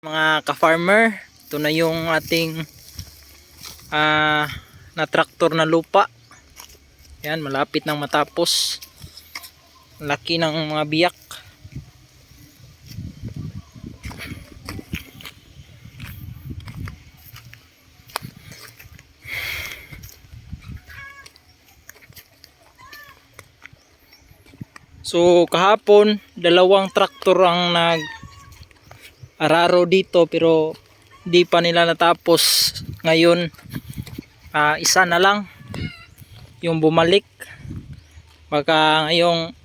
Mga ka-farmer, ito na yung ating ah na traktor na lupa. Yan, malapit nang matapos. Laki ng mga biyak. So kahapon, dalawang traktor ang nag araro dito pero di pa nila natapos ngayon. Ah, isa na lang yung bumalik. Baka ngayong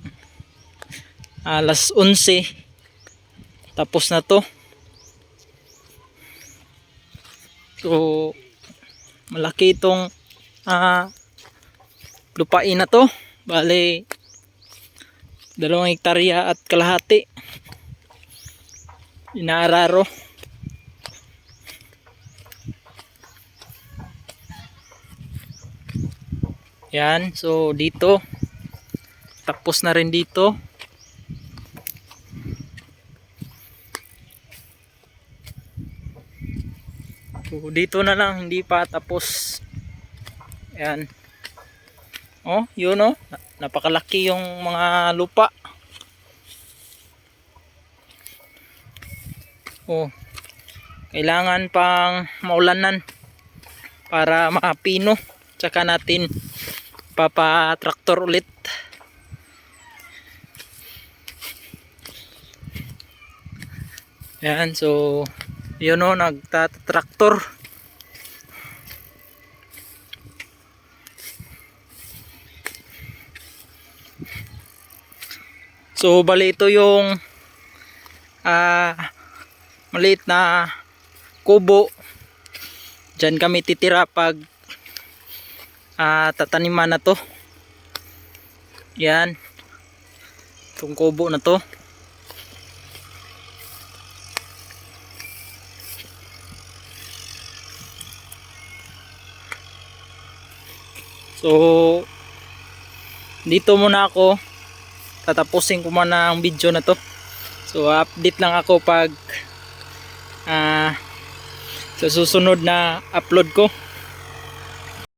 alas 11 tapos na to. So malaki itong ah, lupain na to. Bali dalawang hektarya at kalahati inaararo. Yan so dito. Tapos na rin dito. So dito na lang hindi pa tapos. Yan. Oh yun oh. Na- napakalaki yung mga lupa Oh. Kailangan pang maulanan para makapino. Tsaka natin papa-traktor ulit. Yan, so yun o, nagtatraktor. So, bali ito yung ah maliit na kubo. Dyan kami titira pag ah, tataniman na to. Yan. Itong kubo na to. So dito muna ako. Tatapusin ko muna ang video na to. So update lang ako pag ah sa susunod na upload ko